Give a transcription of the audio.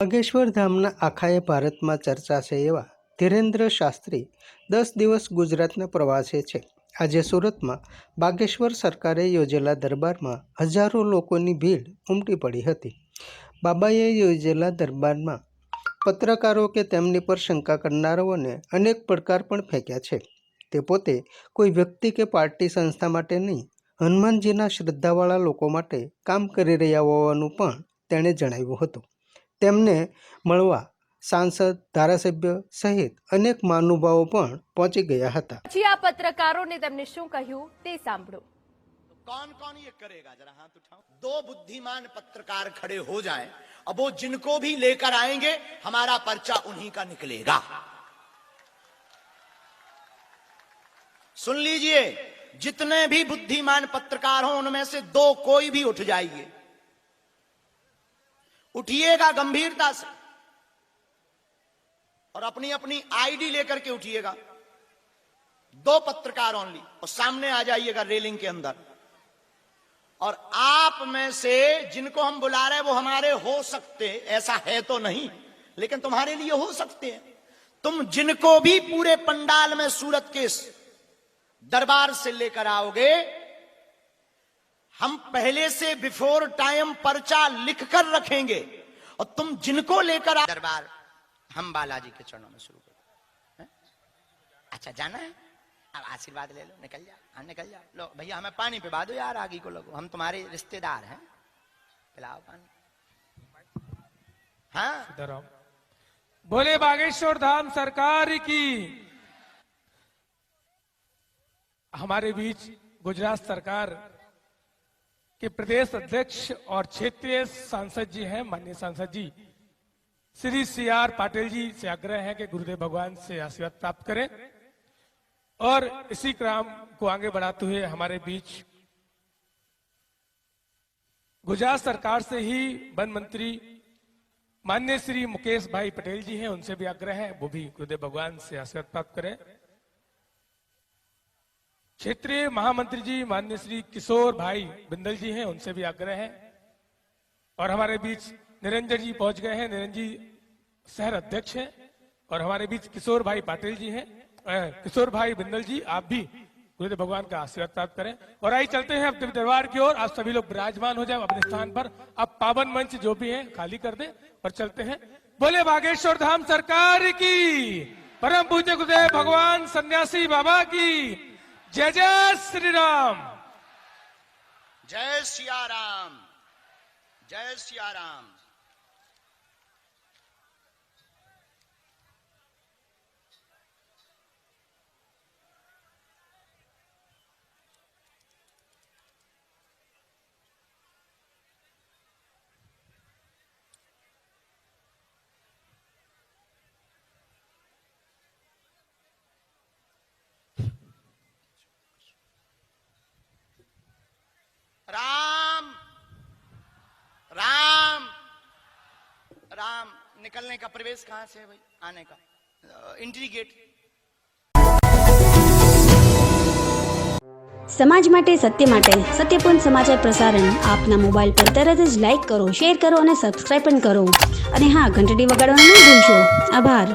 બાગેશ્વર ધામના આખાએ ભારતમાં ચર્ચા છે એવા ધીરેન્દ્ર શાસ્ત્રી દસ દિવસ ગુજરાતના પ્રવાસે છે. આજે સુરતમાં બાગેશ્વર સરકારે યોજેલા દરબારમાં હજારો લોકોની ભીડ ઉમટી પડી હતી. બાબાએ યોજેલા દરબારમાં પત્રકારો કે તેમની પર શંકા કરનારાઓને અનેક પડકાર પણ ફેંક્યા છે. તે પોતે કોઈ વ્યક્તિ કે પાર્ટી સંસ્થા માટે નહીં, હનુમાનજીના શ્રદ્ધાવાળા લોકો માટે કામ કરી રહ્યા હોવાનું પણ તેણે જણાવ્યું હતું. તેમને મળવા સાંસદ ધારાસભ્ય સહિત અનેક મહાનુભાવો પણ પહોંચી ગયા હતા પછી આ પત્રકારોને તેમને શું કહ્યું તે સાંભળો कौन कौन ये करेगा जरा हाथ उठाओ दो बुद्धिमान पत्रकार खड़े हो जाएं अब वो जिनको भी लेकर आएंगे हमारा पर्चा उन्हीं का निकलेगा सुन लीजिए जितने भी बुद्धिमान पत्रकार हो उनमें से दो कोई भी उठ जाइए उठिएगा गंभीरता से और अपनी अपनी आईडी लेकर के उठिएगा। दो पत्रकार ओनली और सामने आ जाइएगा रेलिंग के अंदर। और आप में से जिनको हम बुला रहे हैं, वो हमारे हो सकते ऐसा है तो नहीं, लेकिन तुम्हारे लिए हो सकते हैं। तुम जिनको भी पूरे पंडाल में सूरत के दरबार से लेकर आओगे हम पहले से बिफोर टाइम पर्चा लिख कर रखेंगे। और तुम जिनको लेकर दरबार, हम बालाजी के चरणों में शुरू करें अच्छा जाना है? अब आशीर्वाद ले लो, निकल जा। हाँ निकल जा। लो, भैया, हमें पानी पिला दो यार, आगे को लोगो। हम तुम्हारे रिश्तेदार हैं। पिलाओ पानी। हाँ? बोले, बागेश्वर धाम सरकार की, हमारे बीच गुजरात सरकार के प्रदेश अध्यक्ष और क्षेत्रीय सांसद जी हैं, माननीय सांसद जी। श्री सी आर पाटिल जी से आग्रह है कि गुरुदेव भगवान से आशीर्वाद प्राप्त करें और इसी क्रम को आगे बढ़ाते हुए हमारे बीच गुजरात सरकार से ही वन मंत्री मान्य श्री मुकेश भाई पटेल जी हैं, उनसे भी आग्रह है, वो भी गुरुदेव भगवान से आशीर्वाद प्राप्त करें। क्षेत्रीय महामंत्री जी मान्य श्री किशोर भाई बिंदल जी हैं, उनसे भी आग्रह है। और हमारे बीच निरंजन जी पहुँच गए हैं, निरंजन जी शहर अध्यक्ष हैं। और हमारे बीच किशोर भाई पाटिल जी हैं। किशोर भाई बिंदल जी, आप भी गुरुदेव भगवान का आशीर्वाद प्राप्त करें। और आइए चलते हैं अपने दरबार की ओर। आप सभी लोग विराजमान हो जाए, अपने स्थान पर। अब पावन मंच जो भी है, खाली कर दें और चलते हैं। बोले बागेश्वर धाम सरकार की, परम पूज्य गुरुदेव भगवान सन्यासी बाबा की। જય જય શ્રી રામ જય સિયારામ જય સિયારામ राम निकलने का प्रवेश कहाँ से है भाई? आने का। एंट्री સમાજ માટે, સત્ય માટે સત્યપૂર્ણ સમાચાર પ્રસારણ આપના મોબાઈલ પર તરત જ લાઈક કરો, શેર કરો અને સબસ્ક્રાઇબ પણ કરો. અને હા, ઘંટડી વગાડવાનું ન ભૂલશો. આભાર.